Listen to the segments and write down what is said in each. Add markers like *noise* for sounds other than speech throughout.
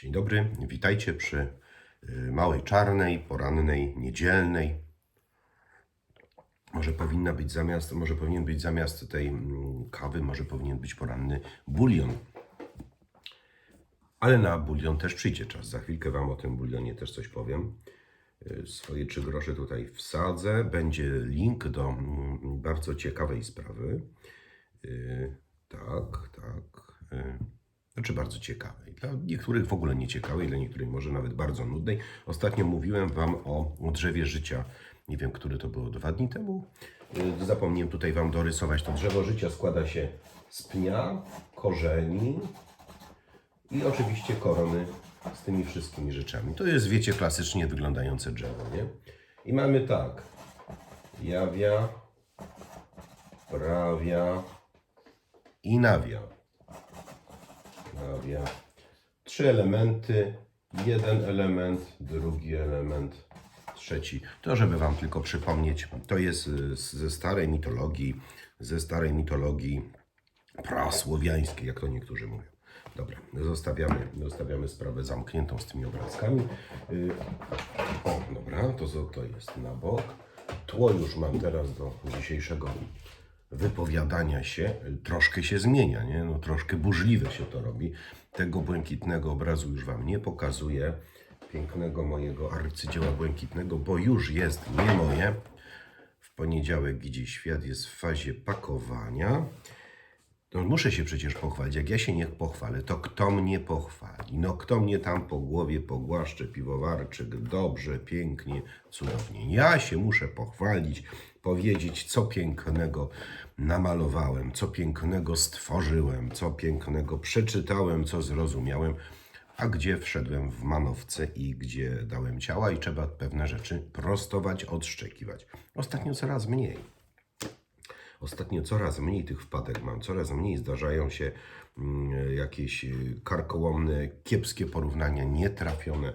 Dzień dobry, witajcie przy y, małej czarnej, porannej, niedzielnej. Może powinna być zamiast, może powinien być zamiast tej mm, kawy, może powinien być poranny bulion. Ale na bulion też przyjdzie czas. Za chwilkę Wam o tym bulionie też coś powiem. Y, Swoje trzy grosze tutaj wsadzę. Będzie link do mm, bardzo ciekawej sprawy. Y, Tak, tak. Znaczy bardzo ciekawej. Dla niektórych w ogóle nie ciekawej, dla niektórych może nawet bardzo nudnej. Ostatnio mówiłem Wam o, o drzewie życia. Nie wiem, który to było dwa dni temu. Y, Zapomniałem tutaj Wam dorysować. To drzewo życia składa się z pnia, korzeni i oczywiście korony z tymi wszystkimi rzeczami. To jest, wiecie, klasycznie wyglądające drzewo, nie? I mamy tak. Jawia, prawia i nawia. Nawia. Trzy elementy. Jeden element, drugi element, trzeci. To, żeby Wam tylko przypomnieć, to jest ze starej mitologii, ze starej mitologii prasłowiańskiej, jak to niektórzy mówią. Dobra, zostawiamy, zostawiamy sprawę zamkniętą z tymi obrazkami. Y, O, dobra, to, to jest na bok. Tło już mam teraz do dzisiejszego wypowiadania się. Troszkę się zmienia, nie? No, troszkę burzliwe się to robi. Tego błękitnego obrazu już Wam nie pokazuję. Pięknego mojego arcydzieła błękitnego, bo już jest nie moje. W poniedziałek, gdzie świat jest w fazie pakowania. No muszę się przecież pochwalić. Jak ja się nie pochwalę, to kto mnie pochwali? No kto mnie tam po głowie pogłaszcze, piwowarczyk, dobrze, pięknie, cudownie. Ja się muszę pochwalić, powiedzieć, co pięknego namalowałem, co pięknego stworzyłem, co pięknego przeczytałem, co zrozumiałem, a gdzie wszedłem w manowce i gdzie dałem ciała i trzeba pewne rzeczy prostować, odszczekiwać. Ostatnio coraz mniej. Ostatnio coraz mniej tych wpadek mam, coraz mniej zdarzają się mm, jakieś y, karkołomne, kiepskie porównania, nietrafione.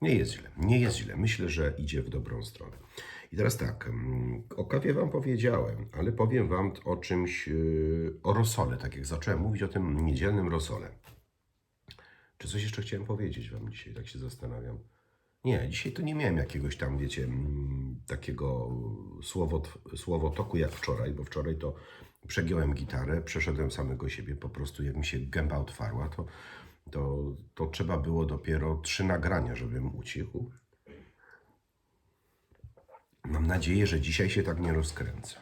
Nie jest źle, nie jest źle. Myślę, że idzie w dobrą stronę. I teraz tak, mm, o kawie Wam powiedziałem, ale powiem Wam o czymś, y, o rosole, tak jak zacząłem mówić o tym niedzielnym rosole. Czy coś jeszcze chciałem powiedzieć Wam dzisiaj, tak się zastanawiam. Nie, dzisiaj to nie miałem jakiegoś tam, wiecie, mm, takiego słowot, słowotoku jak wczoraj, bo wczoraj to przegiąłem gitarę, przeszedłem samego siebie, po prostu jak mi się gęba otwarła, to, to, to trzeba było dopiero trzy nagrania, żebym ucichł. Mam nadzieję, że dzisiaj się tak nie rozkręcę.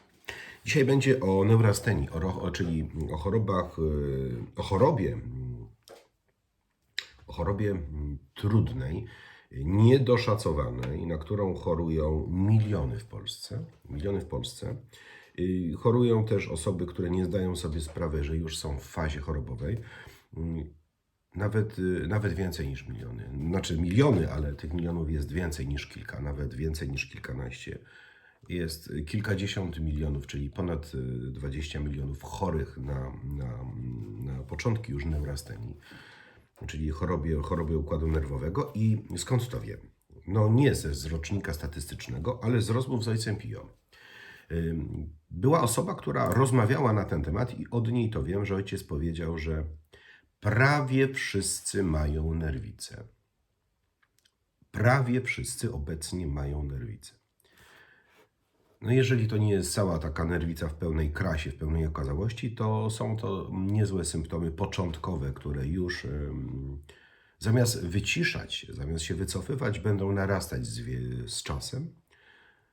Dzisiaj będzie o neurastenii, o, czyli o chorobach, yy, o chorobie, mm, o chorobie mm, trudnej, niedoszacowanej, na którą chorują miliony w Polsce. Miliony w Polsce. Chorują też osoby, które nie zdają sobie sprawy, że już są w fazie chorobowej. Nawet, nawet więcej niż miliony. Znaczy miliony, ale tych milionów jest więcej niż kilka, nawet więcej niż kilkanaście. Jest kilkadziesiąt milionów, czyli ponad y, 20 milionów chorych na, na, na początki już neurastenii czyli chorobie, chorobie układu nerwowego. I skąd to wiem? No nie ze z rocznika statystycznego, ale z rozmów z ojcem Pio. Była osoba, która rozmawiała na ten temat i od niej to wiem, że ojciec powiedział, że prawie wszyscy mają nerwicę. Prawie wszyscy obecnie mają nerwicę. No jeżeli to nie jest cała taka nerwica w pełnej krasie, w pełnej okazałości, to są to niezłe symptomy początkowe, które już zamiast wyciszać, zamiast się wycofywać, będą narastać z, z czasem,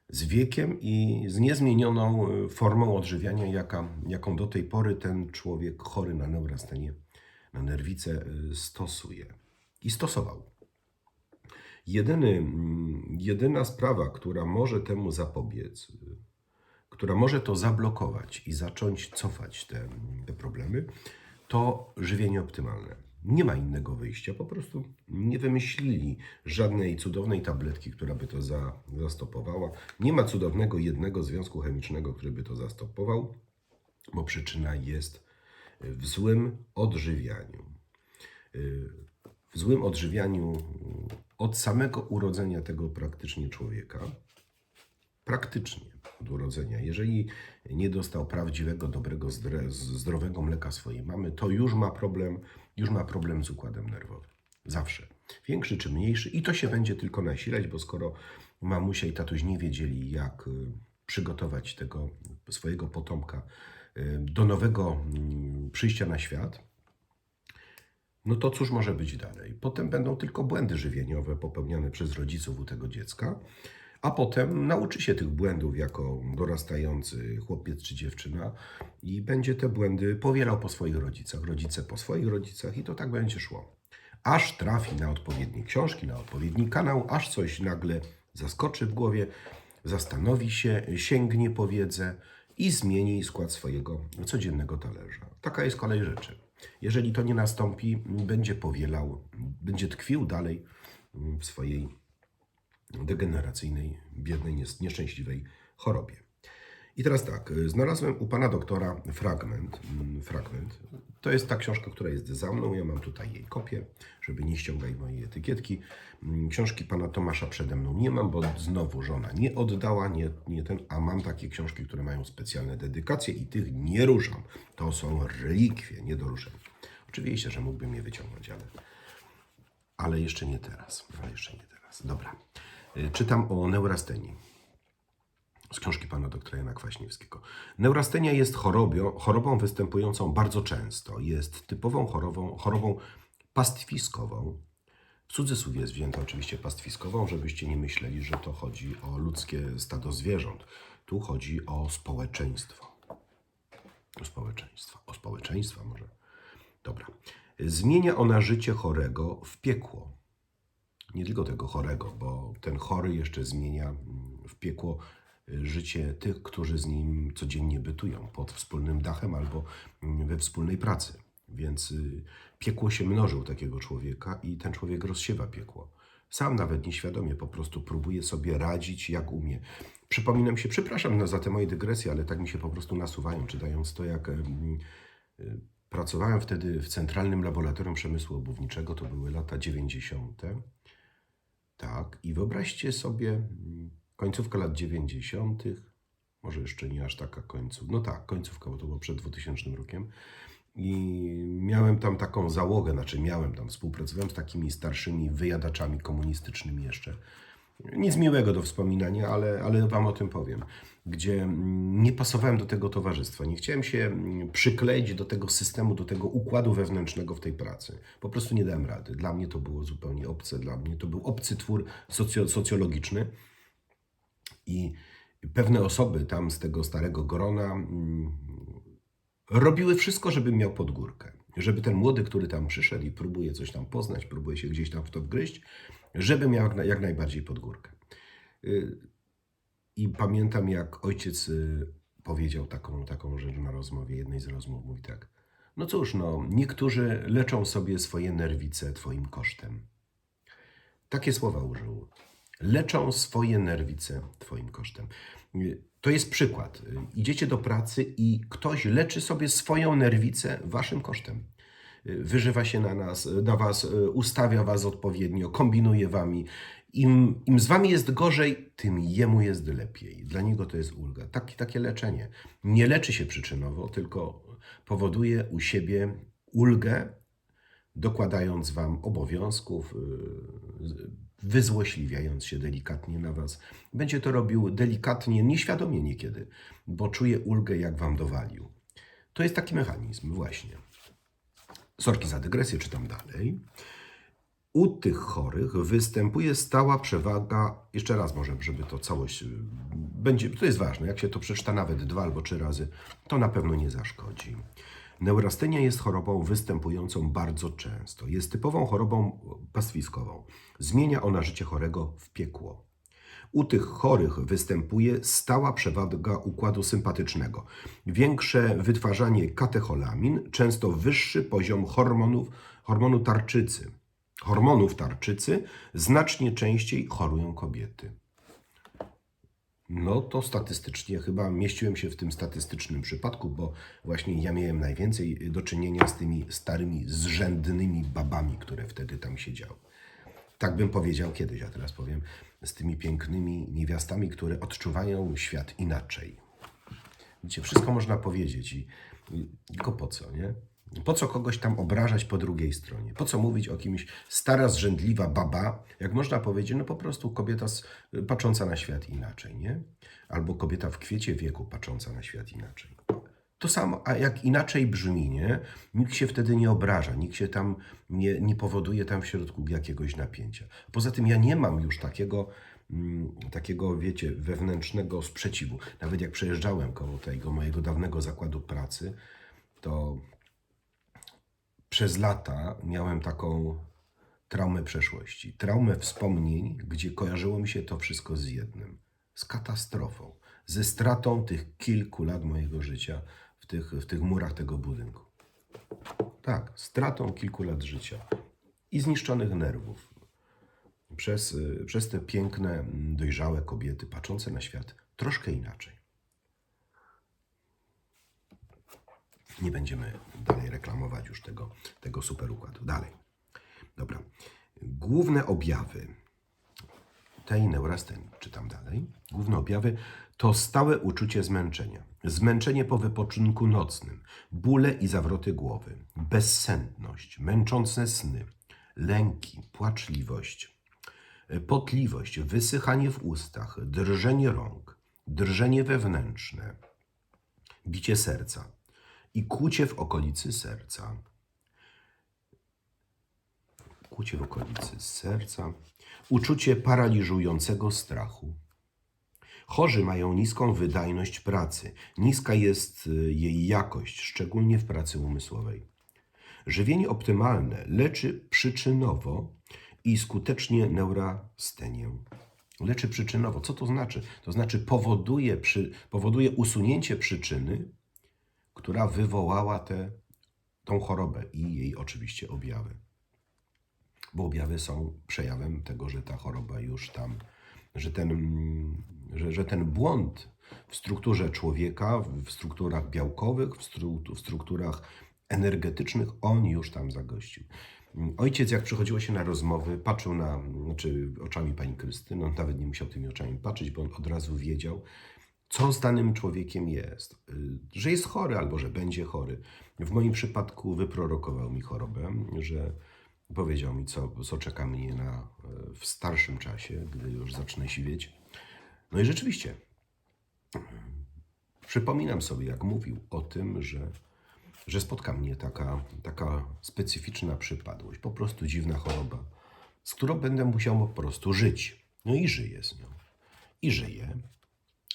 z wiekiem i z niezmienioną e, formą odżywiania, jaka, jaką do tej pory ten człowiek chory na neurastenię, na nerwicę e, stosuje. I stosował. Jedyny, mm, jedyna sprawa, która może temu zapobiec, y, która może to zablokować i zacząć cofać te, te problemy, to żywienie optymalne. Nie ma innego wyjścia, po prostu nie wymyślili żadnej cudownej tabletki, która by to za, zastopowała. Nie ma cudownego jednego związku chemicznego, który by to zastopował, bo przyczyna jest w złym odżywianiu w złym odżywianiu od samego urodzenia tego praktycznie człowieka. Praktycznie od urodzenia. Jeżeli nie dostał prawdziwego, dobrego, zdrowego mleka swojej mamy, to już ma problem, już ma problem z układem nerwowym. Zawsze. Większy czy mniejszy. I to się będzie tylko nasilać, bo skoro mamusia i tatuś nie wiedzieli, jak y, przygotować tego swojego potomka y, do nowego mm, przyjścia na świat, no to cóż może być dalej? Potem będą tylko błędy żywieniowe popełniane przez rodziców u tego dziecka, a potem nauczy się tych błędów jako dorastający chłopiec czy dziewczyna i będzie te błędy powielał po swoich rodzicach, rodzice po swoich rodzicach i to tak będzie szło. Aż trafi na odpowiednie książki, na odpowiedni kanał, aż coś nagle zaskoczy w głowie, zastanowi się, sięgnie po wiedzę i zmieni skład swojego codziennego talerza. Taka jest kolej rzeczy. Jeżeli to nie nastąpi, będzie powielał, będzie tkwił dalej w swojej degeneracyjnej, biednej, nies- nieszczęśliwej chorobie. I teraz tak, y, znalazłem u pana doktora fragment. mm, fragment. To jest ta książka, która jest za mną. Ja mam tutaj jej kopię, żeby nie ściągać mojej etykietki. Mm, Książki pana Tomasza przede mną nie mam, bo znowu żona nie oddała, nie, nie ten, a mam takie książki, które mają specjalne dedykacje i tych nie ruszam. To są relikwie, nie do ruszenia. Oczywiście, że mógłbym je wyciągnąć, ale, ale jeszcze nie teraz. Ale jeszcze nie teraz. Dobra. Y, Czytam o neurastenii z książki pana doktora Jana Kwaśniewskiego. Neurastenia jest chorobią, chorobą występującą bardzo często. Jest typową chorobą, chorobą pastwiskową. W cudzysłów jest wzięta oczywiście pastwiskową, żebyście nie myśleli, że to chodzi o ludzkie stado zwierząt. Tu chodzi o społeczeństwo. O społeczeństwo. O społeczeństwa może. Dobra. Zmienia ona życie chorego w piekło nie tylko tego chorego, bo ten chory jeszcze zmienia mm, w piekło życie tych, którzy z nim codziennie bytują pod wspólnym dachem albo mm, we wspólnej pracy. Więc y, piekło się mnoży u takiego człowieka i ten człowiek rozsiewa piekło. Sam nawet nieświadomie po prostu próbuje sobie radzić jak umie. Przypominam się, przepraszam za te moje dygresje, ale tak mi się po prostu nasuwają, czytając to, jak y, pracowałem wtedy w Centralnym Laboratorium Przemysłu Obuwniczego, to były lata 90. Tak, i wyobraźcie sobie mm, końcówka lat 90., może jeszcze nie aż taka końcówka, no tak, końcówka, bo to było przed 2000 rokiem. I miałem tam taką załogę, znaczy miałem tam, współpracowałem z takimi starszymi wyjadaczami komunistycznymi jeszcze. Nic miłego do wspominania, ale, ale Wam o tym powiem. Gdzie mm, nie pasowałem do tego towarzystwa. Nie chciałem się mm, przykleić do tego systemu, do tego układu wewnętrznego w tej pracy. Po prostu nie dałem rady. Dla mnie to było zupełnie obce. Dla mnie to był obcy twór socjo, socjologiczny. I pewne osoby tam z tego starego grona mm, robiły wszystko, żebym miał podgórkę. Żeby ten młody, który tam przyszedł i próbuje coś tam poznać, próbuje się gdzieś tam w to wgryźć, żeby miał jak, jak najbardziej podgórkę. Y, I pamiętam, jak ojciec y, powiedział taką, taką rzecz na rozmowie, jednej z rozmów, mówi tak. No cóż, no, niektórzy leczą sobie swoje nerwice twoim kosztem. Takie słowa użył. Leczą swoje nerwice Twoim kosztem. To jest przykład. Idziecie do pracy i ktoś leczy sobie swoją nerwicę Waszym kosztem. Wyżywa się na nas, na Was, ustawia Was odpowiednio, kombinuje Wami. Im, Im z Wami jest gorzej, tym jemu jest lepiej. Dla niego to jest ulga. Taki, takie leczenie. Nie leczy się przyczynowo, tylko powoduje u siebie ulgę, dokładając Wam obowiązków, yy, wyzłośliwiając się delikatnie na Was. Będzie to robił delikatnie, nieświadomie niekiedy, bo czuje ulgę, jak Wam dowalił. To jest taki mechanizm, właśnie. Sorki za dygresję, czytam dalej. U tych chorych występuje stała przewaga, jeszcze raz może, żeby to całość y, będzie, to jest ważne, jak się to przeczyta nawet dwa albo trzy razy, to na pewno nie zaszkodzi. Neurastenia jest chorobą występującą bardzo często. Jest typową chorobą pastwiskową. Zmienia ona życie chorego w piekło. U tych chorych występuje stała przewaga układu sympatycznego, większe wytwarzanie katecholamin, często wyższy poziom hormonów, hormonu tarczycy. Hormonów tarczycy znacznie częściej chorują kobiety. No to statystycznie chyba mieściłem się w tym statystycznym przypadku, bo właśnie ja miałem najwięcej do czynienia z tymi starymi, zrzędnymi babami, które wtedy tam siedziały. Tak bym powiedział kiedyś, a teraz powiem, z tymi pięknymi niewiastami, które odczuwają świat inaczej. Wiecie, wszystko można powiedzieć i tylko po co, nie? Po co kogoś tam obrażać po drugiej stronie? Po co mówić o kimś stara, zrzędliwa baba, jak można powiedzieć, no po prostu kobieta z, patrząca na świat inaczej, nie? Albo kobieta w kwiecie wieku patrząca na świat inaczej. To samo, a jak inaczej brzmi, nie? Nikt się wtedy nie obraża, nikt się tam nie, nie powoduje tam w środku jakiegoś napięcia. Poza tym ja nie mam już takiego, mm, takiego, wiecie, wewnętrznego sprzeciwu. Nawet jak przejeżdżałem koło tego mojego dawnego zakładu pracy, to przez lata miałem taką traumę przeszłości, traumę wspomnień, gdzie kojarzyło mi się to wszystko z jednym, z katastrofą, ze stratą tych kilku lat mojego życia w tych, w tych murach tego budynku. Tak, stratą kilku lat życia i zniszczonych nerwów przez, y, przez te piękne, dojrzałe kobiety patrzące na świat troszkę inaczej. Nie będziemy dalej reklamować już tego, tego super układu. Dalej. Dobra. Główne objawy. Tej neurastenii, czytam dalej. Główne objawy to stałe uczucie zmęczenia. Zmęczenie po wypoczynku nocnym, bóle i zawroty głowy, bezsenność, męczące sny, lęki, płaczliwość, potliwość, wysychanie w ustach, drżenie rąk, drżenie wewnętrzne, bicie serca i kłucie w okolicy serca. Kłucie w okolicy serca, uczucie paraliżującego strachu. Chorzy mają niską wydajność pracy, niska jest y, jej jakość, szczególnie w pracy umysłowej. Żywienie optymalne leczy przyczynowo i skutecznie neurastenię. Leczy przyczynowo. Co to znaczy? To znaczy powoduje, przy, powoduje usunięcie przyczyny, która wywołała tę chorobę i jej oczywiście objawy. Bo objawy są przejawem tego, że ta choroba już tam, że ten, że, że ten błąd w strukturze człowieka, w strukturach białkowych, w, w strukturach energetycznych, on już tam zagościł. Ojciec, jak przychodziło się na rozmowy, patrzył na, znaczy oczami pani Krystyny, on nawet nie musiał tymi oczami patrzeć, bo on od razu wiedział, co z danym człowiekiem jest, y, że jest chory albo że będzie chory. W moim przypadku wyprorokował mi chorobę, że powiedział mi, co, co czeka mnie na, y, w starszym czasie, gdy już zacznę siwieć. No i rzeczywiście, y, przypominam sobie, jak mówił o tym, że, że spotka mnie taka, taka specyficzna przypadłość, po prostu dziwna choroba, z którą będę musiał po prostu żyć. No i żyję z nią. I żyję.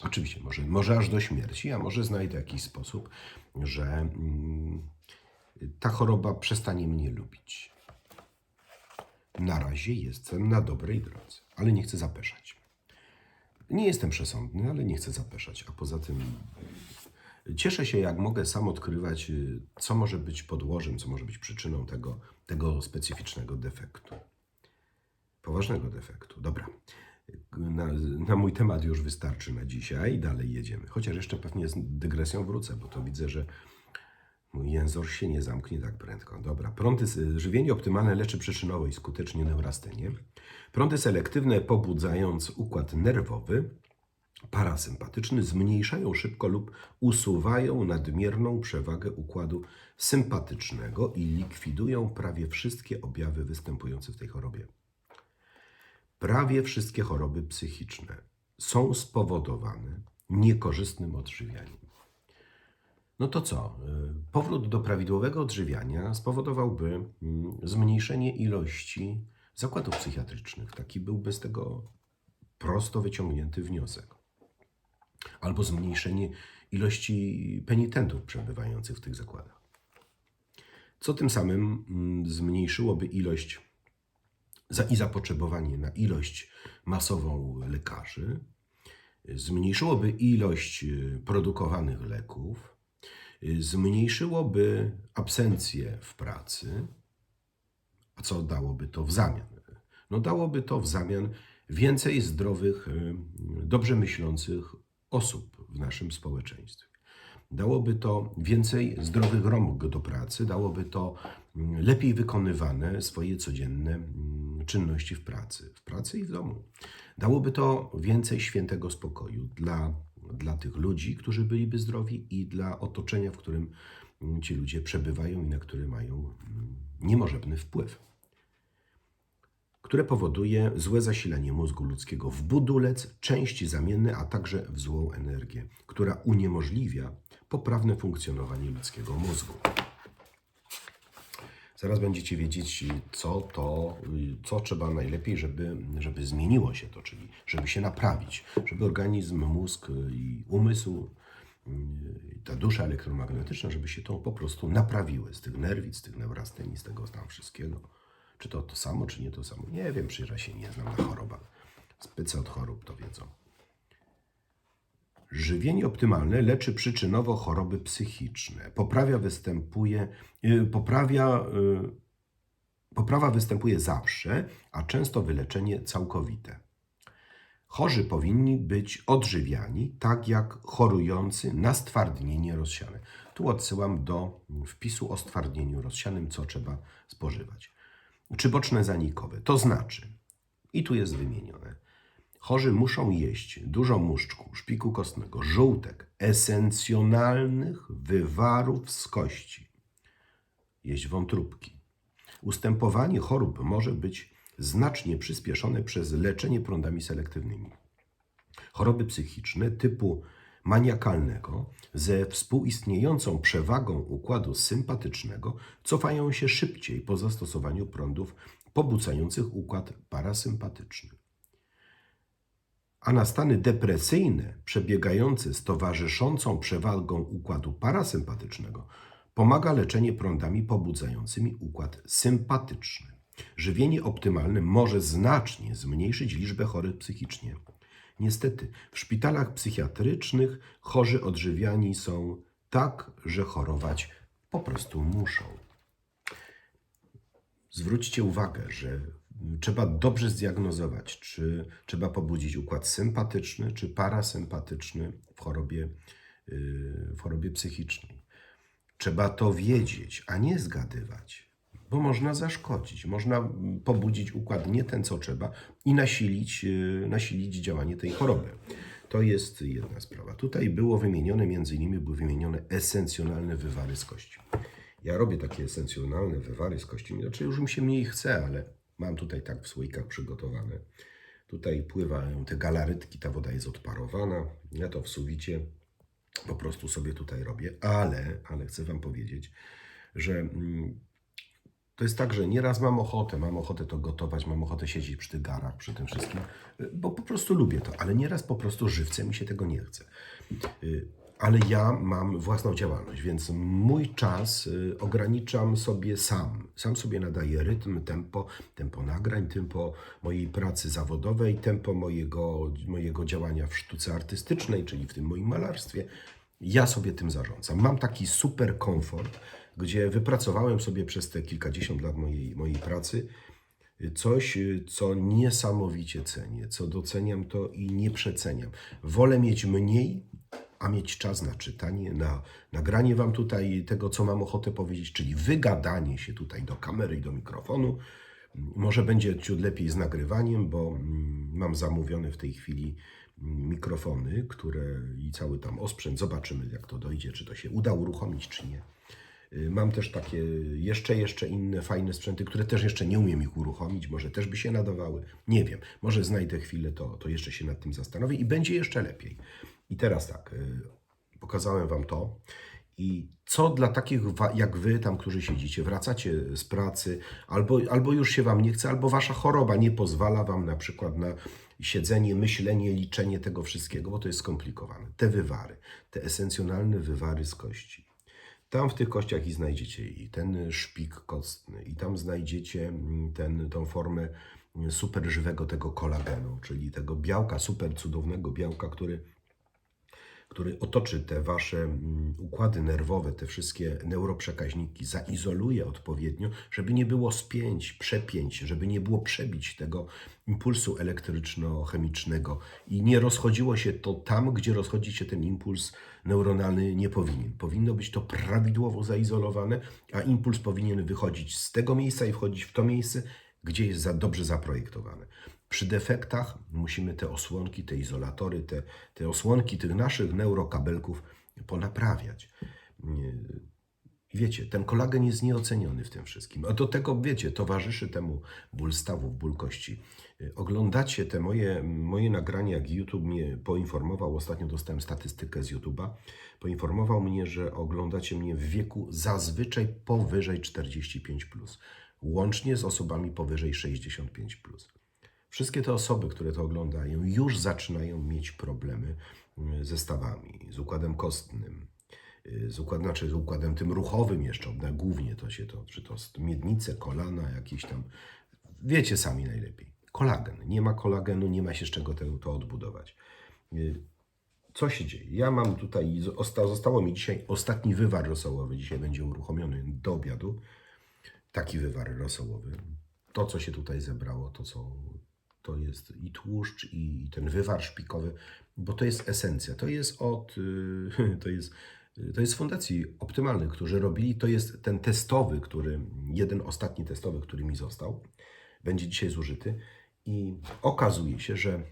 Oczywiście, może, może aż do śmierci, a może znajdę jakiś sposób, że mm, ta choroba przestanie mnie lubić. Na razie jestem na dobrej drodze, ale nie chcę zapeszać. Nie jestem przesądny, ale nie chcę zapeszać. A poza tym cieszę się, jak mogę sam odkrywać, y, co może być podłożem, co może być przyczyną tego, tego specyficznego defektu. Poważnego defektu. Dobra na, na, mój temat już wystarczy na dzisiaj. Dalej jedziemy. Chociaż jeszcze pewnie z dygresją wrócę, bo to widzę, że mój jęzor się nie zamknie tak prędko. Dobra. Prądy, żywienie optymalne leczy przyczynowo i skutecznie neurastenię. Prądy selektywne pobudzając układ nerwowy, parasympatyczny zmniejszają szybko lub usuwają nadmierną przewagę układu sympatycznego i likwidują prawie wszystkie objawy występujące w tej chorobie. Prawie wszystkie choroby psychiczne są spowodowane niekorzystnym odżywianiem. No to co? Y, powrót do prawidłowego odżywiania spowodowałby mm, zmniejszenie ilości zakładów psychiatrycznych. Taki byłby z tego prosto wyciągnięty wniosek. Albo zmniejszenie ilości penitentów przebywających w tych zakładach. Co tym samym mm, zmniejszyłoby ilość i zapotrzebowanie na ilość masową lekarzy, zmniejszyłoby ilość y, produkowanych leków, y, zmniejszyłoby absencję w pracy, a co dałoby to w zamian? No dałoby to w zamian więcej zdrowych, y, dobrze myślących osób w naszym społeczeństwie. Dałoby to więcej zdrowych rąk do pracy, dałoby to mm, lepiej wykonywane swoje codzienne mm, czynności w pracy, w pracy i w domu. Dałoby to więcej świętego spokoju dla, dla tych ludzi, którzy byliby zdrowi i dla otoczenia, w którym mm, ci ludzie przebywają i na które mają niemożebny wpływ które powoduje złe zasilanie mózgu ludzkiego w budulec, części zamienne, a także w złą energię, która uniemożliwia poprawne funkcjonowanie ludzkiego mózgu. Zaraz będziecie wiedzieć, co to, co trzeba najlepiej, żeby, żeby zmieniło się to, czyli żeby się naprawić, żeby organizm, mózg i umysł, i ta dusza elektromagnetyczna, żeby się to po prostu naprawiły z tych nerwic, z tych neurasteni, z tego tam wszystkiego. Czy to to samo, czy nie to samo? Nie wiem, przecież się nie znam na chorobach. Spyce od chorób to wiedzą. Żywienie optymalne leczy przyczynowo choroby psychiczne. Poprawia występuje, yy, poprawia, yy, poprawa występuje zawsze, a często wyleczenie całkowite. Chorzy powinni być odżywiani tak jak chorujący na stwardnienie rozsiane. Tu odsyłam do wpisu o stwardnieniu rozsianym, co trzeba spożywać. Czy boczne zanikowe. To znaczy, i tu jest wymienione, chorzy muszą jeść dużo muszczku, szpiku kostnego, żółtek, esencjonalnych wywarów z kości, jeść wątróbki. Ustępowanie chorób może być znacznie przyspieszone przez leczenie prądami selektywnymi. Choroby psychiczne typu maniakalnego ze współistniejącą przewagą układu sympatycznego cofają się szybciej po zastosowaniu prądów pobudzających układ parasympatyczny. A na stany depresyjne przebiegające z towarzyszącą przewagą układu parasympatycznego pomaga leczenie prądami pobudzającymi układ sympatyczny. Żywienie optymalne może znacznie zmniejszyć liczbę chorych psychicznie. Niestety, w szpitalach psychiatrycznych chorzy odżywiani są tak, że chorować po prostu muszą. Zwróćcie uwagę, że trzeba dobrze zdiagnozować, czy trzeba pobudzić układ sympatyczny czy parasympatyczny w chorobie, yy, w chorobie psychicznej. Trzeba to wiedzieć, a nie zgadywać, bo można zaszkodzić, można pobudzić układ nie ten, co trzeba i nasilić, yy, nasilić działanie tej choroby. To jest jedna sprawa. Tutaj było wymienione, między innymi były wymienione esencjonalne wywary z kości. Ja robię takie esencjonalne wywary z kości, znaczy już mi się mniej chce, ale mam tutaj tak w słoikach przygotowane. Tutaj pływają te galarytki, ta woda jest odparowana. Ja to w suwicie po prostu sobie tutaj robię, ale, ale chcę Wam powiedzieć, że mm, to jest tak, że nieraz mam ochotę, mam ochotę to gotować, mam ochotę siedzieć przy tych garach, przy tym wszystkim, y, bo po prostu lubię to, ale nieraz po prostu żywce mi się tego nie chce. Y, Ale ja mam własną działalność, więc mój czas y, ograniczam sobie sam. Sam sobie nadaję rytm, tempo, tempo nagrań, tempo mojej pracy zawodowej, tempo mojego, mojego działania w sztuce artystycznej, czyli w tym moim malarstwie. Ja sobie tym zarządzam. Mam taki super komfort, gdzie wypracowałem sobie przez te kilkadziesiąt lat mojej, mojej pracy coś, y, co niesamowicie cenię, co doceniam to i nie przeceniam. Wolę mieć mniej, a mieć czas na czytanie, na nagranie Wam tutaj tego, co mam ochotę powiedzieć, czyli wygadanie się tutaj do kamery i do mikrofonu. Może będzie ciut lepiej z nagrywaniem, bo mm, mam zamówione w tej chwili mm, mikrofony, które i cały tam osprzęt. Zobaczymy, jak to dojdzie, czy to się uda uruchomić, czy nie. Y, Mam też takie jeszcze, jeszcze inne fajne sprzęty, które też jeszcze nie umiem ich uruchomić, może też by się nadawały. Nie wiem, może znajdę chwilę, to, to jeszcze się nad tym zastanowię i będzie jeszcze lepiej. I teraz tak, y, pokazałem Wam to. I co dla takich jak Wy, tam, którzy siedzicie, wracacie z pracy, albo, albo już się Wam nie chce, albo Wasza choroba nie pozwala Wam na przykład na siedzenie, myślenie, liczenie tego wszystkiego, bo to jest skomplikowane. Te wywary, te esencjonalne wywary z kości. Tam w tych kościach i znajdziecie i ten szpik kostny, i tam znajdziecie mm, ten, tą formę mm, super żywego tego kolagenu, czyli tego białka, super cudownego białka, który, który otoczy te wasze mm, układy nerwowe, te wszystkie neuroprzekaźniki, zaizoluje odpowiednio, żeby nie było spięć, przepięć, żeby nie było przebić tego impulsu elektryczno-chemicznego i nie rozchodziło się to tam, gdzie rozchodzi się ten impuls neuronalny nie powinien. Powinno być to prawidłowo zaizolowane, a impuls powinien wychodzić z tego miejsca i wchodzić w to miejsce, gdzie jest za dobrze zaprojektowane. Przy defektach musimy te osłonki, te izolatory, te, te osłonki tych naszych neurokabelków ponaprawiać. Wiecie, ten kolagen jest nieoceniony w tym wszystkim. A do tego, wiecie, towarzyszy temu ból stawów, ból kości. Oglądacie te moje, moje nagrania, jak YouTube mnie poinformował, ostatnio dostałem statystykę z YouTube'a, poinformował mnie, że oglądacie mnie w wieku zazwyczaj powyżej 45+, plus, łącznie z osobami powyżej 65+. Plus. Wszystkie te osoby, które to oglądają, już zaczynają mieć problemy y, ze stawami, z układem kostnym, y, z, układ, znaczy z układem tym ruchowym jeszcze, głównie to się to, czy to miednice, kolana, jakieś tam, wiecie sami najlepiej. Kolagen. Nie ma kolagenu, nie ma się z czego to, to odbudować. Y, Co się dzieje? Ja mam tutaj, zosta- zostało mi dzisiaj ostatni wywar rosołowy, dzisiaj będzie uruchomiony do obiadu. Taki wywar rosołowy. To, co się tutaj zebrało, to co to jest i tłuszcz, i ten wywar szpikowy, bo to jest esencja. To jest od, y, *laughs* to jest, to jest z Fundacji Optymalnych, którzy robili, to jest ten testowy, który, jeden ostatni testowy, który mi został, będzie dzisiaj zużyty i okazuje się, że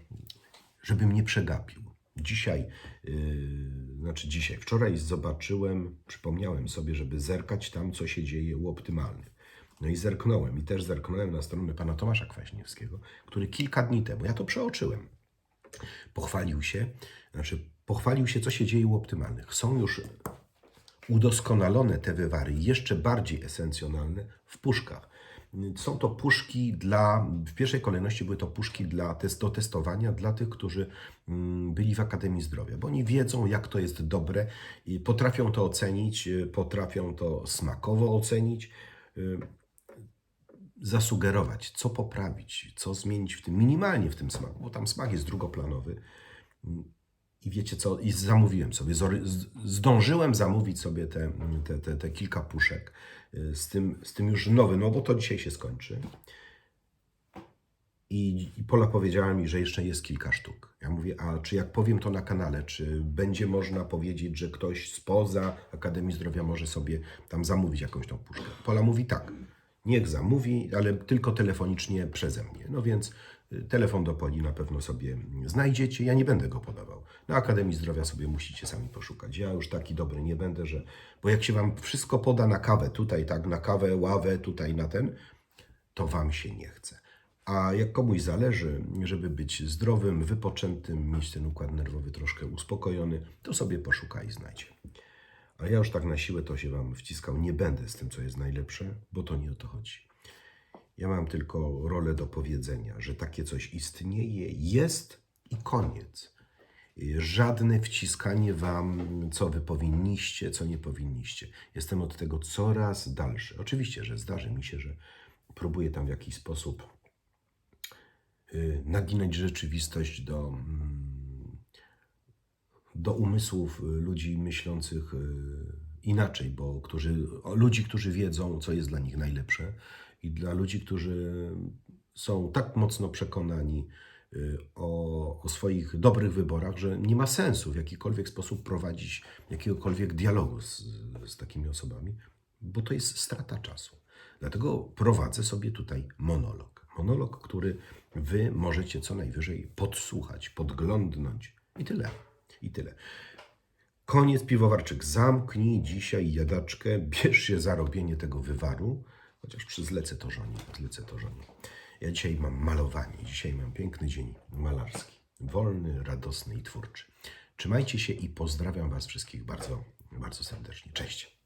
żebym nie przegapił. Dzisiaj, yy, znaczy dzisiaj, wczoraj zobaczyłem, przypomniałem sobie, żeby zerkać tam, co się dzieje u optymalnych. No i zerknąłem i też zerknąłem na stronę pana Tomasza Kwaśniewskiego, który kilka dni temu, ja to przeoczyłem, pochwalił się, znaczy pochwalił się, co się dzieje u optymalnych. Są już udoskonalone te wywary, jeszcze bardziej esencjonalne w puszkach. Są to puszki dla, w pierwszej kolejności były to puszki dla test, do testowania dla tych, którzy mm, byli w Akademii Zdrowia, bo oni wiedzą, jak to jest dobre i potrafią to ocenić, potrafią to smakowo ocenić, zasugerować, co poprawić, co zmienić w tym, minimalnie w tym smaku, bo tam smak jest drugoplanowy. I wiecie co, i zamówiłem sobie, zdążyłem zamówić sobie te, te, te, te kilka puszek y, z tym, z tym już nowym, no bo to dzisiaj się skończy. I, I Pola powiedziała mi, że jeszcze jest kilka sztuk. Ja mówię, a czy jak powiem to na kanale, czy będzie można powiedzieć, że ktoś spoza Akademii Zdrowia może sobie tam zamówić jakąś tą puszkę? Pola mówi tak, niech zamówi, ale tylko telefonicznie przeze mnie. No więc y, telefon do Poli na pewno sobie znajdziecie. Ja nie będę go podawał. Na Akademii Zdrowia sobie musicie sami poszukać. Ja już taki dobry nie będę, że. Bo jak się wam wszystko poda na kawę, tutaj tak, na kawę, ławę, tutaj na ten, to wam się nie chce. A jak komuś zależy, żeby być zdrowym, wypoczętym, mieć ten układ nerwowy troszkę uspokojony, to sobie poszuka i znajdzie. A ja już tak na siłę to się Wam wciskał nie będę z tym, co jest najlepsze, bo to nie o to chodzi. Ja mam tylko rolę do powiedzenia, że takie coś istnieje, jest i koniec. Żadne wciskanie Wam, co Wy powinniście, co nie powinniście. Jestem od tego coraz dalszy. Oczywiście, że zdarzy mi się, że próbuję tam w jakiś sposób y, naginać rzeczywistość do, mm, do umysłów y, ludzi myślących y, inaczej, bo którzy, ludzi, którzy wiedzą, co jest dla nich najlepsze i dla ludzi, którzy są tak mocno przekonani y, o, o swoich dobrych wyborach, że nie ma sensu w jakikolwiek sposób prowadzić jakiegokolwiek dialogu z, z takimi osobami, bo to jest strata czasu. Dlatego prowadzę sobie tutaj monolog. Monolog, który wy możecie co najwyżej podsłuchać, podglądnąć i tyle. I tyle. Koniec piwowarczyk. Zamknij dzisiaj jadaczkę, bierz się za robienie tego wywaru, chociaż przy zlecę to żonie, zlecę to żonie. Ja dzisiaj mam malowanie, dzisiaj mam piękny dzień malarski. Wolny, radosny i twórczy. Trzymajcie się i pozdrawiam Was wszystkich bardzo, bardzo serdecznie. Cześć.